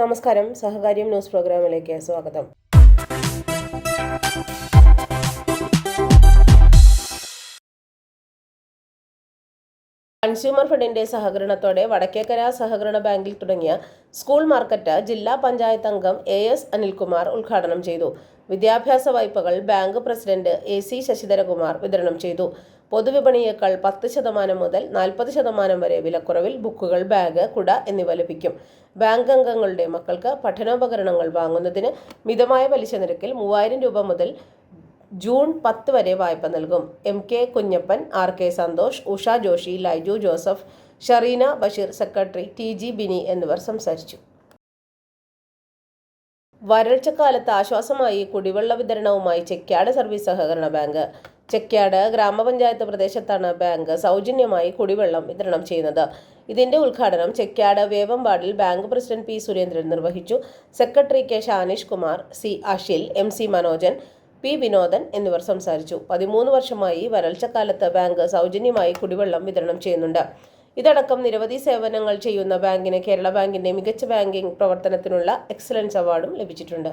നമസ്കാരം. സഹകാര്യം ന്യൂസ് പ്രോഗ്രാമിലേക്ക് സ്വാഗതം. കൺസ്യൂമർ ഫെഡിന്റെ സഹകരണത്തോടെ വടക്കേക്കര സഹകരണ ബാങ്കിൽ തുടങ്ങിയ സ്കൂൾ മാർക്കറ്റ് ജില്ലാ പഞ്ചായത്ത് അംഗം എ എസ് അനിൽകുമാർ ഉദ്ഘാടനം ചെയ്തു. വിദ്യാഭ്യാസ വായ്പകൾ bank president A C Sasidharakumar വിതരണം ചെയ്തു. പൊതുവിപണിയേക്കാൾ പത്ത് ശതമാനം മുതൽ നാൽപ്പത് ശതമാനം വരെ വിലക്കുറവിൽ ബുക്കുകൾ ബാഗ് കുട എന്നിവ ലഭിക്കും. ബാങ്ക് അംഗങ്ങളുടെ മക്കൾക്ക് പഠനോപകരണങ്ങൾ വാങ്ങുന്നതിന് മിതമായ പലിശ നിരക്കിൽ മൂവായിരം രൂപ മുതൽ ജൂൺ പത്ത് വരെ വായ്പ നൽകും. M K Kunhappan R K Santhosh Usha Joshi Laiju Joseph Shareena Basheer secretary T G Bini എന്നിവർ സംസാരിച്ചു. വരൾച്ചക്കാലത്ത് ആശ്വാസമായി കുടിവെള്ള വിതരണവുമായി ചെക്യാട് സർവീസ് സഹകരണ ബാങ്ക്. ചെക്യാട് ഗ്രാമപഞ്ചായത്ത് പ്രദേശത്താണ് ബാങ്ക് സൗജന്യമായി കുടിവെള്ളം വിതരണം ചെയ്യുന്നത്. ഇതിന്റെ ഉദ്ഘാടനം ചെക്യാട് വേവമ്പാടിൽ ബാങ്ക് പ്രസിഡന്റ് പി സുരേന്ദ്രൻ നിർവഹിച്ചു. Secretary K Shanish Kumar C Ashil M C Manojan P Vinodan എന്നിവർ സംസാരിച്ചു. പതിമൂന്ന് വർഷമായി വരൾച്ചക്കാലത്ത് ബാങ്ക് സൗജന്യമായി കുടിവെള്ളം വിതരണം ചെയ്യുന്നുണ്ട്. ഇതടക്കം നിരവധി സേവനങ്ങൾ ചെയ്യുന്ന ബാങ്കിന് കേരള ബാങ്കിന്റെ മികച്ച ബാങ്കിംഗ് പ്രവർത്തനത്തിനുള്ള എക്സലൻസ് അവാർഡും ലഭിച്ചിട്ടുണ്ട്.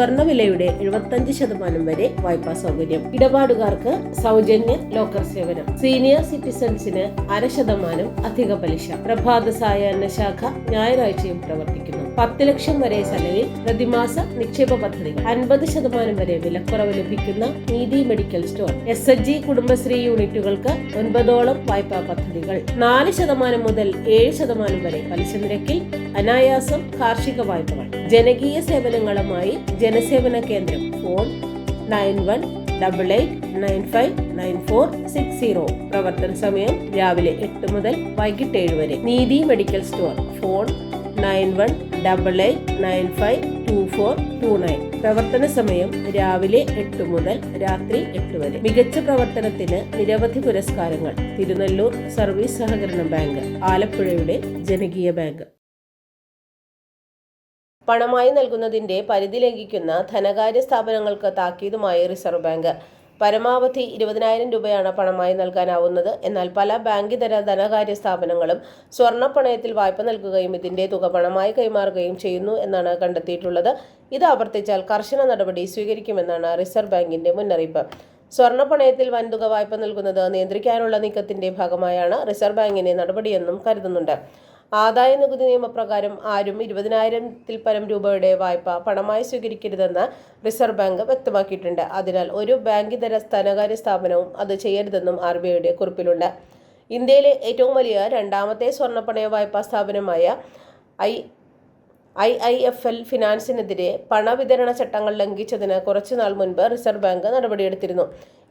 സ്വർണവിലയുടെ എഴുപത്തഞ്ച് ശതമാനം വരെ വായ്പാ സൗകര്യം. ഇടപാടുകാർക്ക് സൗജന്യ ലോക്കർ സേവനം. സീനിയർ സിറ്റിസൺസിന് അര ശതമാനം അധിക പലിശ. പ്രഭാത സായാഹ്ന ശാഖ ഞായറാഴ്ചയും പ്രവർത്തിക്കുന്നു. പത്ത് ലക്ഷം വരെ ചെലവിൽ പ്രതിമാസ നിക്ഷേപ പദ്ധതികൾ അൻപത് ശതമാനം വരെ വിലക്കുറവ് ലഭിക്കുന്ന Neethi medical store S H G Kudumbashree യൂണിറ്റുകൾക്ക് ഒൻപതോളം വായ്പാ പദ്ധതികൾ. നാല് ശതമാനം മുതൽ ഏഴ് ശതമാനം വരെ പലിശ നിരക്കിൽ അനായാസം കാർഷിക വായ്പകൾ. ജനകീയ സേവനങ്ങളുമായി ജനസേവന കേന്ദ്രം. Phone nine one double eight nine five nine four six zero. പ്രവർത്തന സമയം രാവിലെ എട്ട് മുതൽ വൈകിട്ട് ഏഴ് വരെ. Neethi medical store. Phone nine one double eight nine five two four two nine. പ്രവർത്തന സമയം രാവിലെ എട്ട് മുതൽ രാത്രി എട്ട് വരെ. മികച്ച പ്രവർത്തനത്തിന് നിരവധി പുരസ്കാരങ്ങൾ. തിരുനെല്ലൂർ സർവീസ് സഹകരണ ബാങ്ക് ആലപ്പുഴയുടെ ജനകീയ ബാങ്ക്. പണമായി നൽകുന്നതിന്റെ പരിധി ലംഘിക്കുന്ന ധനകാര്യ സ്ഥാപനങ്ങൾക്ക് താക്കീതുമായി റിസർവ് ബാങ്ക്. പരമാവധി ഇരുപതിനായിരം രൂപയാണ് പണമായി നൽകാനാവുന്നത്. എന്നാൽ പല ബാങ്കിതര ധനകാര്യ സ്ഥാപനങ്ങളും സ്വർണപ്പണയത്തിൽ വായ്പ നൽകുകയും ഇതിന്റെ തുക പണമായി കൈമാറുകയും ചെയ്യുന്നു എന്നാണ് കണ്ടെത്തിയിട്ടുള്ളത്. ഇത് ആവർത്തിച്ചാൽ കർശന നടപടി സ്വീകരിക്കുമെന്നാണ് റിസർവ് ബാങ്കിന്റെ മുന്നറിയിപ്പ്. സ്വർണപ്പണയത്തിൽ വൻതുക വായ്പ നൽകുന്നത് നിയന്ത്രിക്കാനുള്ള നീക്കത്തിന്റെ ഭാഗമായാണ് റിസർവ് ബാങ്കിന്റെ നടപടിയെന്നും കരുതുന്നുണ്ട്. ആദായ നികുതി നിയമപ്രകാരം ആരും ഇരുപതിനായിരത്തിൽ പരം രൂപയുടെ വായ്പ പണമായി സ്വീകരിക്കരുതെന്ന് റിസർവ് ബാങ്ക് വ്യക്തമാക്കിയിട്ടുണ്ട്. അതിനാൽ ഒരു ബാങ്കിതര ധനകാര്യ സ്ഥാപനവും അത് ചെയ്യരുതെന്നും ആർ ബി ഐയുടെ കുറിപ്പിലുണ്ട്. ഇന്ത്യയിലെ ഏറ്റവും വലിയ രണ്ടാമത്തെ സ്വർണപ്പണയ വായ്പാ സ്ഥാപനമായ I I I F L ഫിനാൻസിനെതിരെ പണവിതരണ ചട്ടങ്ങൾ ലംഘിച്ചതിന് കുറച്ചുനാൾ മുൻപ് റിസർവ് ബാങ്ക് നടപടിയെടുത്തിരുന്നു.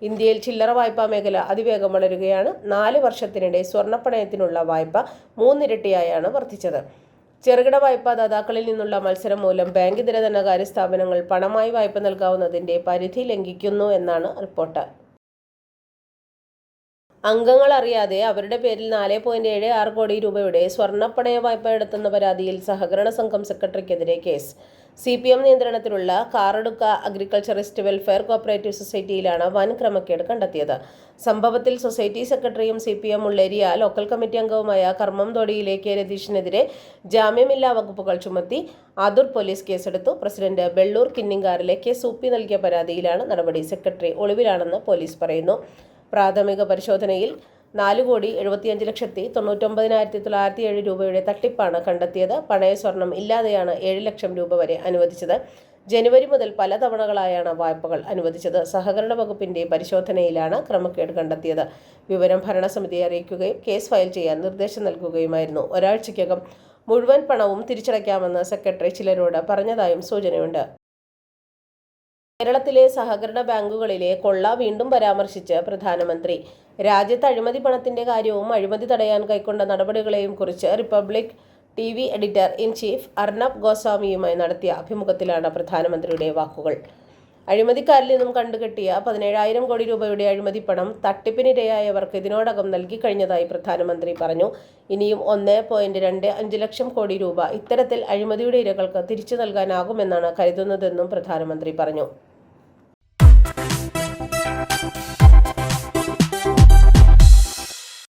ഇന്ത്യയിൽ ചില്ലറ വായ്പാ മേഖല അതിവേഗം വളരുകയാണ്. നാല് വർഷത്തിനിടെ സ്വർണപ്പണയത്തിനുള്ള വായ്പ മൂന്നിരട്ടിയായാണ് വർദ്ധിച്ചത്. ചെറുകിട വായ്പാ ദാതാക്കളിൽ നിന്നുള്ള മത്സരം മൂലം ബാങ്ക് ഇതര ധനകാര്യ സ്ഥാപനങ്ങൾ പണമായി വായ്പ നൽകാവുന്നതിന്റെ പരിധി ലംഘിക്കുന്നു എന്നാണ് റിപ്പോർട്ട്. അംഗങ്ങൾ അറിയാതെ അവരുടെ പേരിൽ നാല് പോയിന്റ് ഏഴ് ആറ് കോടി രൂപയുടെ സ്വർണപ്പണയ വായ്പ എടുത്തെന്ന പരാതിയിൽ സഹകരണ സംഘം സെക്രട്ടറിക്കെതിരെ കേസ്. സി പി എം നിയന്ത്രണത്തിലുള്ള കാറടുക്ക അഗ്രികൾച്ചറിസ്റ്റ് വെൽഫെയർ കോപ്പറേറ്റീവ് സൊസൈറ്റിയിലാണ് വൻ ക്രമക്കേട് കണ്ടെത്തിയത്. സംഭവത്തിൽ സൊസൈറ്റി സെക്രട്ടറിയും C P M ഉള്ളേരിയ local committee അംഗവുമായ കർമ്മം തൊടിയിലെ കെ രതീഷിനെതിരെ ജാമ്യമില്ലാ വകുപ്പുകൾ ചുമത്തി ആദൂർ പോലീസ് കേസെടുത്തു. പ്രസിഡന്റ് ബെള്ളൂർ കിന്നിങ്കാറിലെ കെ സൂപ്പി നൽകിയ പരാതിയിലാണ് നടപടി. സെക്രട്ടറി ഒളിവിലാണെന്ന് പോലീസ് പറയുന്നു. പ്രാഥമിക പരിശോധനയിൽ നാല് കോടി എഴുപത്തിയഞ്ച് ലക്ഷത്തി തൊണ്ണൂറ്റൊമ്പതിനായിരത്തി തൊള്ളായിരത്തി ഏഴ് രൂപയുടെ തട്ടിപ്പാണ് കണ്ടെത്തിയത്. പണയ സ്വർണം ഇല്ലാതെയാണ് ഏഴ് ലക്ഷം രൂപ വരെ അനുവദിച്ചത്. ജനുവരി മുതൽ പല തവണകളായാണ് വായ്പകൾ അനുവദിച്ചത്. സഹകരണ വകുപ്പിന്റെ പരിശോധനയിലാണ് ക്രമക്കേട് കണ്ടെത്തിയത്. വിവരം ഭരണസമിതിയെ അറിയിക്കുകയും കേസ് ഫയൽ ചെയ്യാൻ നിർദ്ദേശം നൽകുകയുമായിരുന്നു. ഒരാഴ്ചയ്ക്കകം മുഴുവൻ പണവും തിരിച്ചടയ്ക്കാമെന്ന് സെക്രട്ടറി ചിലരോട് പറഞ്ഞതായും സൂചനയുണ്ട്. കേരളത്തിലെ സഹകരണ ബാങ്കുകളിലെ കൊള്ള വീണ്ടും പരാമർശിച്ച് പ്രധാനമന്ത്രി. രാജ്യത്ത് അഴിമതി പണത്തിന്റെ കാര്യവും അഴിമതി തടയാൻ കൈക്കൊണ്ട നടപടികളെയും കുറിച്ച് Republic T V editor in chief Arnab ഗോസ്വാമിയുമായി നടത്തിയ അഭിമുഖത്തിലാണ് പ്രധാനമന്ത്രിയുടെ വാക്കുകൾ. അഴിമതിക്കാരിൽ നിന്നും കണ്ടുകെട്ടിയ പതിനേഴായിരം കോടി രൂപയുടെ അഴിമതി പണം തട്ടിപ്പിനിരയായവർക്ക് ഇതിനോടകം നൽകി കഴിഞ്ഞതായി പ്രധാനമന്ത്രി പറഞ്ഞു. ഇനിയും ഒന്ന് പോയിന്റ് രണ്ട് അഞ്ച് ലക്ഷം കോടി രൂപ ഇത്തരത്തിൽ അഴിമതിയുടെ ഇരകൾക്ക് തിരിച്ചു നൽകാനാകുമെന്നാണ് കരുതുന്നതെന്നും പ്രധാനമന്ത്രി പറഞ്ഞു.